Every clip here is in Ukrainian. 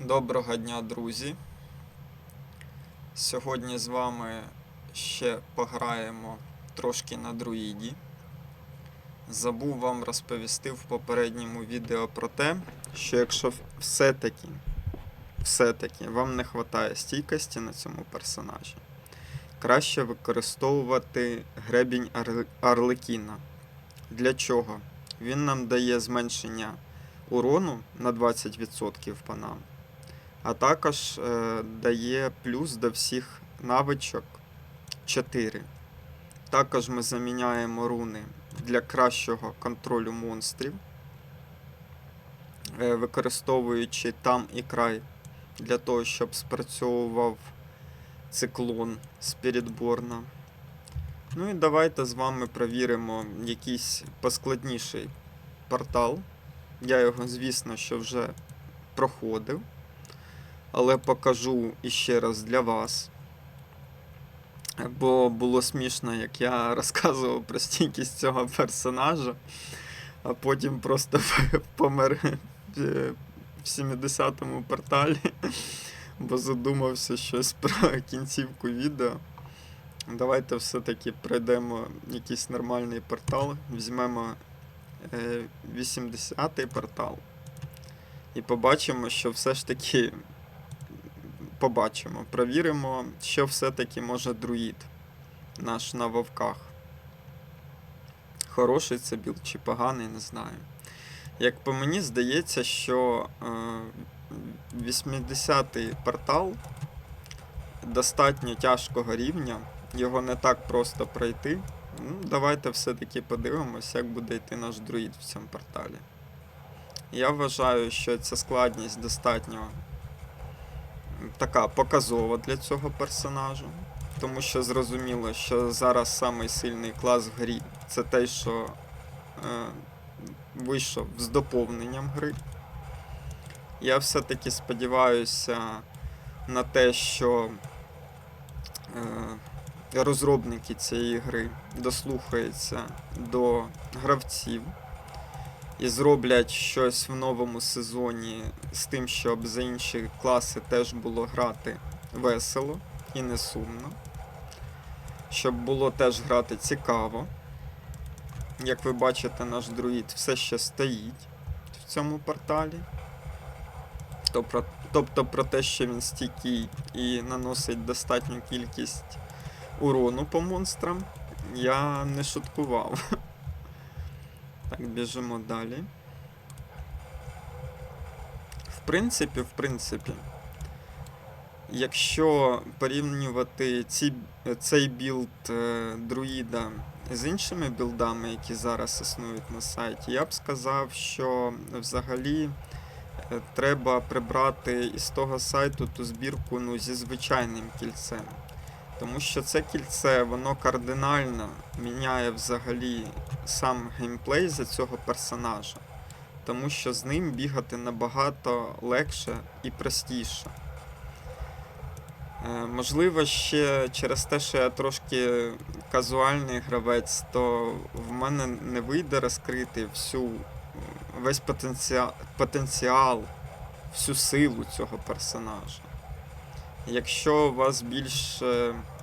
Доброго дня, друзі. Сьогодні з вами ще пограємо трошки на друїді. Забув вам розповісти в попередньому відео про те, що якщо все-таки, все-таки вам не вистачає стійкості на цьому персонажі, краще використовувати гребінь Арлекіна. Для чого? Він нам дає зменшення урону на 20% по нам, а також е, дає плюс до всіх навичок 4. Також ми заміняємо руни для кращого контролю монстрів, е, використовуючи там і край для того, щоб спрацьовував циклон з Спірітборна. Ну і давайте з вами провіримо якийсь поскладніший портал. Я його, звісно, що вже проходив, але покажу іще раз для вас. Бо було смішно, як я розказував про стійкість цього персонажа, а потім просто помер е, в 70-му порталі, бо задумався щось про кінцівку відео. Давайте все-таки пройдемо якийсь нормальний портал, візьмемо е, 80-й портал. І побачимо, що все ж таки побачимо, провіримо, що все-таки може друїд наш на вовках. Хороший це білд чи поганий, не знаю. Як по мені здається, що е, 80-й портал достатньо тяжкого рівня, його не так просто пройти. Ну, давайте все-таки подивимось, як буде йти наш друїд в цьому порталі. Я вважаю, що ця складність достатньо така показова для цього персонажу. Тому що зрозуміло, що зараз самий сильний клас в грі це той, що е, вийшов з доповненням гри. Я все-таки сподіваюся на те, що е, розробники цієї гри дослухаються до гравців і зроблять щось в новому сезоні з тим, щоб за інші класи теж було грати весело і не сумно. Щоб було теж грати цікаво. Як ви бачите, наш друїд все ще стоїть в цьому порталі. Тобто про те, що він стійкий і наносить достатню кількість урону по монстрам, я не шуткував. Біжимо далі. В принципі, в принципі, якщо порівнювати ці, цей білд е, друїда з іншими білдами, які зараз існують на сайті, я б сказав, що взагалі е, треба прибрати із того сайту ту збірку ну, зі звичайним кільцем. Тому що це кільце, воно кардинально міняє взагалі сам геймплей за цього персонажа. Тому що з ним бігати набагато легше і простіше. Е, можливо, ще через те, що я трошки казуальний гравець, то в мене не вийде розкрити всю, весь потенціал, потенціал, всю силу цього персонажа. Якщо у вас більш,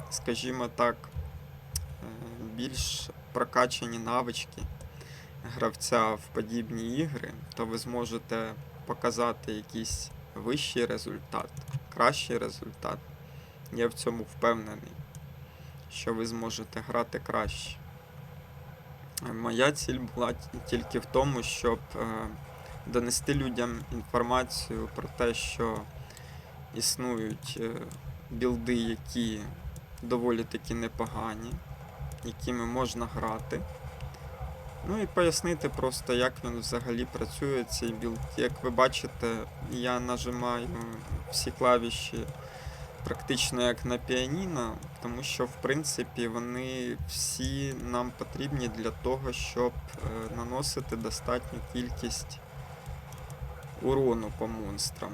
скажімо так, е, більш прокачані навички гравця в подібні ігри, то ви зможете показати якийсь вищий результат, кращий результат. Я в цьому впевнений, що ви зможете грати краще. Е, Моя ціль була тільки в тому, щоб е, донести людям інформацію про те, що існують е, білди, які доволі таки непогані, якими можна грати. Ну і пояснити просто, як він взагалі працює цей білд. Як ви бачите, я нажимаю всі клавіші практично як на піаніно, тому що в принципі вони всі нам потрібні для того, щоб е, наносити достатню кількість урону по монстрам.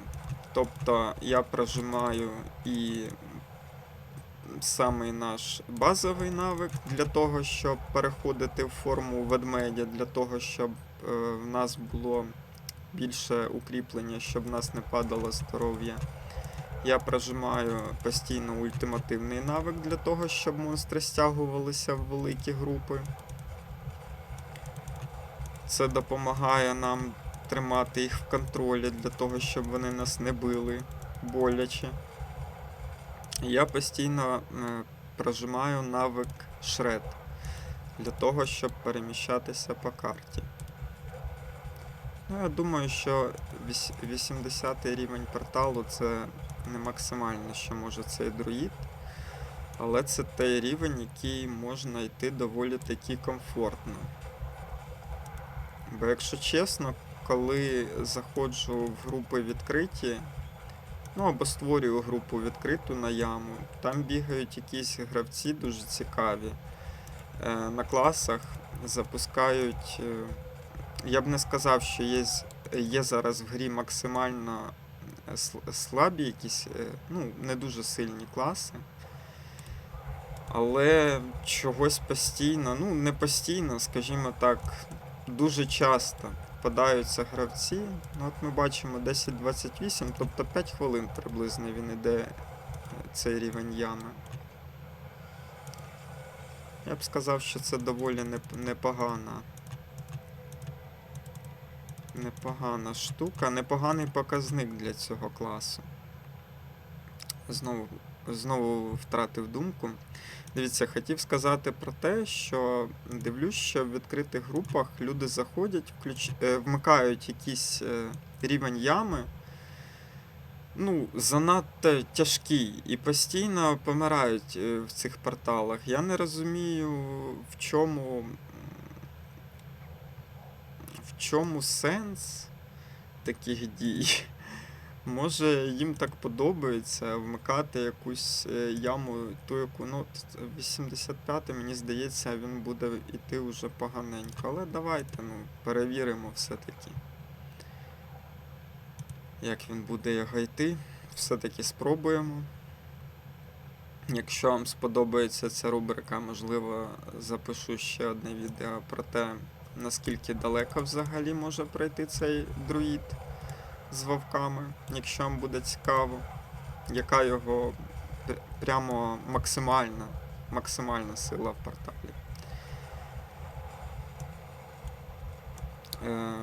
Тобто я прожимаю і самий наш базовий навик для того, щоб переходити в форму ведмедя, для того, щоб е, в нас було більше укріплення, щоб в нас не падало здоров'я. Я прожимаю постійно ультимативний навик для того, щоб монстри стягувалися в великі групи. Це допомагає нам тримати їх в контролі для того, щоб вони нас не били боляче. Я постійно е, прожимаю навик шред для того, щоб переміщатися по карті. Ну, я думаю, що віс- 80 рівень порталу це не максимально, що може цей друїд. Але це той рівень, який можна йти доволі таки комфортно. Бо якщо чесно, коли заходжу в групи відкриті, ну або створюю групу відкриту на яму, там бігають якісь гравці дуже цікаві. Е, на класах запускають. е, Я б не сказав, що є, є зараз в грі максимально е, слабі якісь, ну, не дуже сильні класи. Але чогось постійно, ну не постійно, скажімо так, дуже часто попадаються гравці. Ну, от ми бачимо 10-28, тобто 5 хвилин приблизно він іде е, цей рівень ями. Я б сказав, що це доволі непогана. Непогана штука, непоганий показник для цього класу. Знову, знову втратив думку. Дивіться, хотів сказати про те, що дивлюсь, що в відкритих групах люди заходять, включ... е, вмикають якийсь е, рівень ями. Ну, занадто тяжкий і постійно помирають е, в цих порталах. Я не розумію, в чому, в чому сенс таких дій. Може, їм так подобається вмикати якусь е, яму, ту, яку, ну, 85 мені здається, він буде йти вже поганенько. Але давайте, ну, перевіримо все-таки. Як він буде його йти. Все-таки спробуємо. Якщо вам сподобається ця рубрика, можливо, запишу ще одне відео про те, наскільки далеко взагалі може пройти цей друїд з вовками, якщо вам буде цікаво, яка його прямо максимальна, максимальна сила в порталі. Е,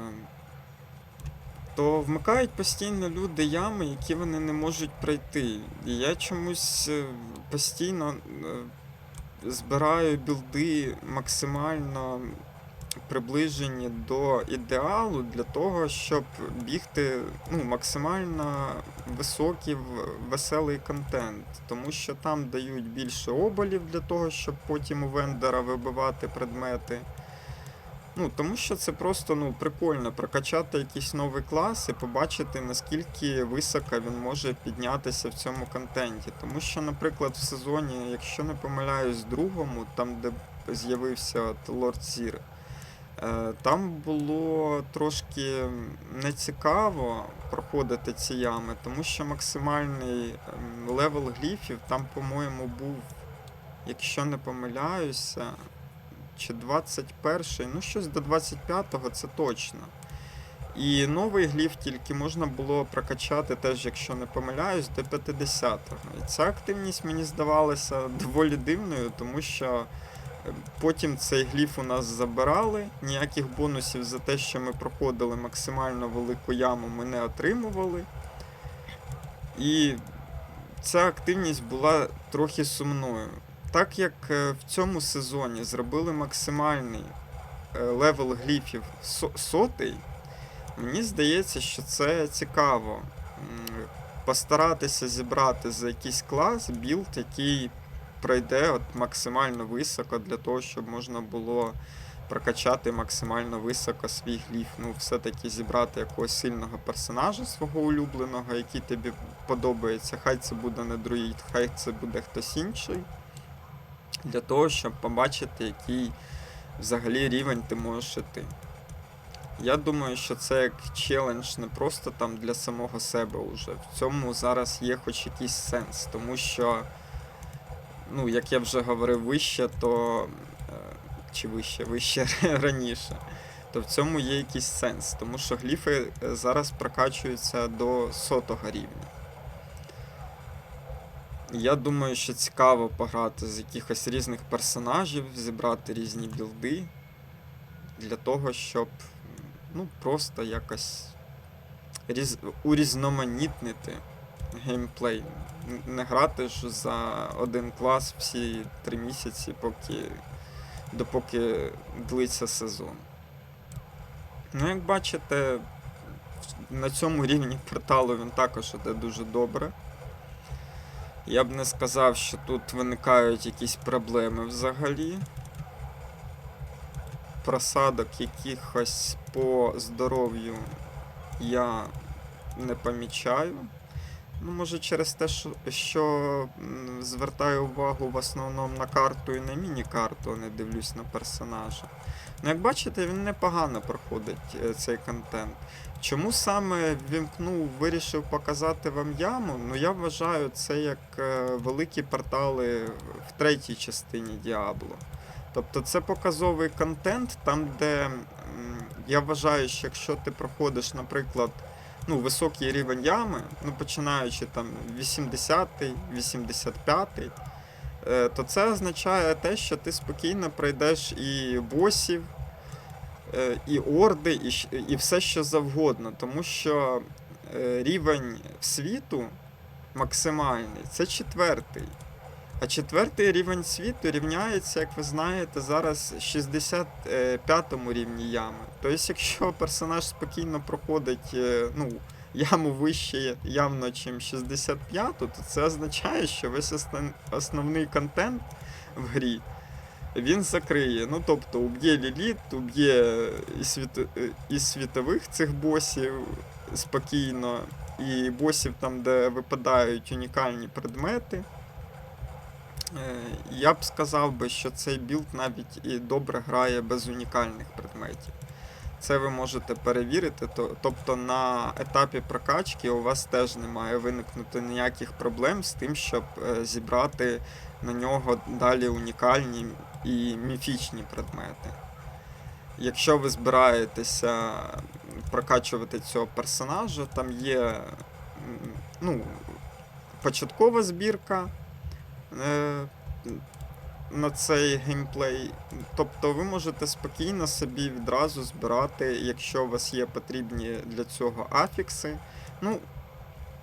то вмикають постійно люди ями, які вони не можуть пройти. І я чомусь е, постійно е, збираю білди максимально приближені до ідеалу для того, щоб бігти ну, максимально високий веселий контент. Тому що там дають більше оболів для того, щоб потім у вендора вибивати предмети. Ну, тому що це просто ну, прикольно прокачати якийсь новий клас і побачити, наскільки високо він може піднятися в цьому контенті. Тому що, наприклад, в сезоні, якщо не помиляюсь, другому, там, де з'явився от Лорд Зір, там було трошки нецікаво проходити ці ями, тому що максимальний ем, левел гліфів там, по-моєму, був, якщо не помиляюся, чи 21-й, ну щось до 25-го, це точно. І новий гліф тільки можна було прокачати теж, якщо не помиляюсь, до 50-го. І ця активність мені здавалася доволі дивною, тому що е, потім цей гліф у нас забирали, ніяких бонусів за те, що ми проходили максимально велику яму, ми не отримували. І ця активність була трохи сумною. Так як е, в цьому сезоні зробили максимальний е, левел гліфів сотий, мені здається, що це цікаво. Постаратися зібрати за якийсь клас білд, який пройде от максимально високо для того, щоб можна було прокачати максимально високо свій гліф. Ну, все-таки зібрати якогось сильного персонажа свого улюбленого, який тобі подобається. Хай це буде не друїд, хай це буде хтось інший для того, щоб побачити, який взагалі рівень ти можеш іти. Я думаю, що це як челендж не просто там для самого себе уже. В цьому зараз є хоч якийсь сенс, тому що, ну, як я вже говорив вище, то. е, Чи вище, вище раніше. то в цьому є якийсь сенс, тому що гліфи е, зараз прокачуються до сотого рівня. Я думаю, що цікаво пограти з якихось різних персонажів, зібрати різні білди для того, щоб ну, просто якось різ... урізноманітнити геймплей. Не грати ж за один клас всі три місяці, поки допоки длиться сезон. Ну, як бачите, на цьому рівні порталу він також іде дуже добре. Я б не сказав, що тут виникають якісь проблеми взагалі. Просадок якихось по здоров'ю я не помічаю. Ну, може, через те, що, звертаю увагу в основному на карту і на міні-карту, не дивлюсь на персонажа. Ну, як бачите, він непогано проходить е, цей контент. Чому саме вімкнув, вирішив показати вам яму? Ну я вважаю це як е, великі портали в третій частині Діабло. Тобто це показовий контент, там, де я вважаю, що якщо ти проходиш, наприклад, ну, високий рівень ями, ну починаючи там 80-й, 85-й, е, то це означає те, що ти спокійно пройдеш і босів, е, і орди, і, і все що завгодно. Тому що е, рівень світу максимальний це четвертий. А четвертий рівень світу рівняється, як ви знаєте, зараз 65-му рівні ями. Тобто, якщо персонаж спокійно проходить е, ну, яму вище явно, ніж 65, то це означає, що весь основний контент в грі він закриє. Ну, тобто, уб'є ліліт, уб'є і, світ... е, і світових цих босів спокійно, і босів там, де випадають унікальні предмети. Е, Я б сказав би, що цей білд навіть і добре грає без унікальних предметів. Це ви можете перевірити. Тобто на етапі прокачки у вас теж не має виникнути ніяких проблем з тим, щоб е, зібрати на нього далі унікальні і міфічні предмети. Якщо ви збираєтеся прокачувати цього персонажа, там є ну, початкова збірка на цей геймплей. Тобто ви можете спокійно собі відразу збирати, якщо у вас є потрібні для цього афікси. Ну,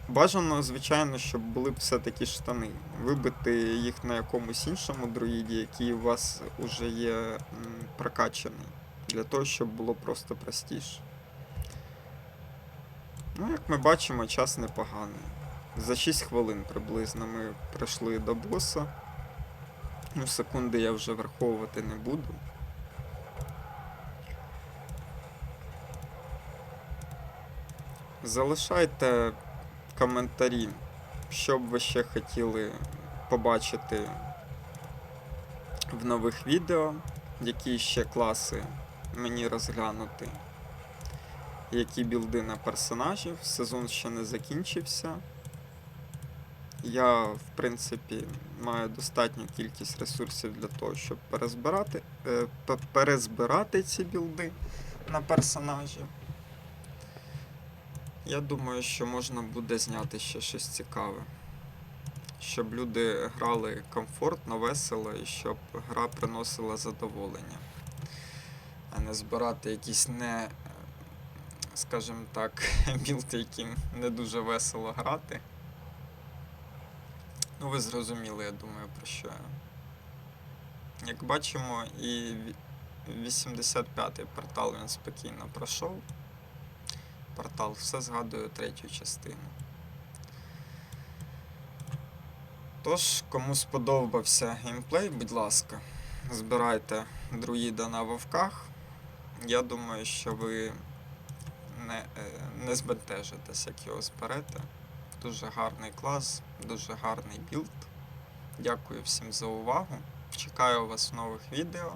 бажано, звичайно, щоб були все-таки штани. Вибити їх на якомусь іншому друїді, який у вас уже є прокачаний. Для того, щоб було просто простіше. Ну, як ми бачимо, час непоганий. За 6 хвилин приблизно ми прийшли до боса. Ну, секунди я вже враховувати не буду. Залишайте коментарі, що б ви ще хотіли побачити в нових відео, які ще класи мені розглянути, які білди на персонажів. Сезон ще не закінчився. Я, в принципі, маю достатню кількість ресурсів для того, щоб перезбирати, е, перезбирати ці білди на персонажів. Я думаю, що можна буде зняти ще щось цікаве. Щоб люди грали комфортно, весело і щоб гра приносила задоволення. А не збирати якісь не, скажімо так, білди, яким не дуже весело грати. Ну, ви зрозуміли, я думаю, про що. Як бачимо, і 85-й портал він спокійно пройшов. Портал все згадує третю частину. Тож, кому сподобався геймплей, будь ласка, збирайте друїда на вовках. Я думаю, що ви не, е, не збентежитесь, як його зберете. Дуже гарний клас, дуже гарний білд. Дякую всім за увагу. Чекаю вас в нових відео.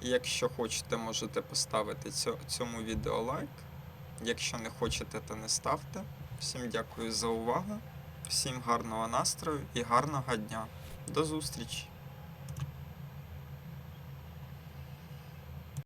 Якщо хочете, можете поставити цьому відео лайк. Якщо не хочете, то не ставте. Всім дякую за увагу. Всім гарного настрою і гарного дня. До зустрічі!